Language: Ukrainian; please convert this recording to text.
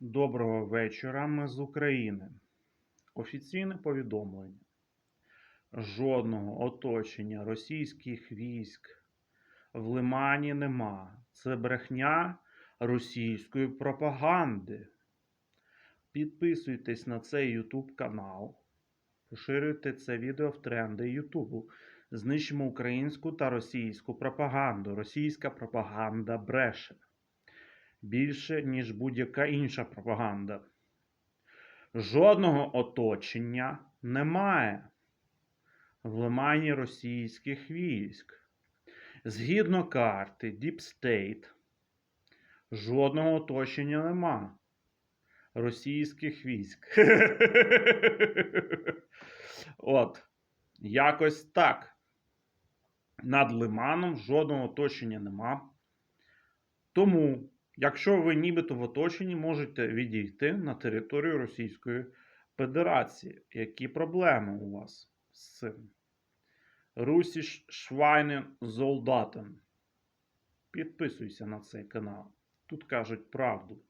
Доброго вечора. Ми з України. Офіційне повідомлення. Жодного оточення російських військ в Лимані нема. Це брехня російської пропаганди. Підписуйтесь на цей YouTube канал. Поширюйте це відео в тренди Ютубу. Знищимо українську та російську пропаганду. Російська пропаганда бреше більше, ніж будь-яка інша пропаганда. Жодного оточення немає в лимані російських військ. Згідно карти Deep State, жодного оточення нема російських військ. От, якось так. Над лиманом жодного оточення нема. Тому Якщо ви нібито в оточенні, можете відійти на територію Російської Федерації. Які проблеми у вас з цим? Русі Швайнен Золдатен. Підписуйся на цей канал. Тут кажуть правду.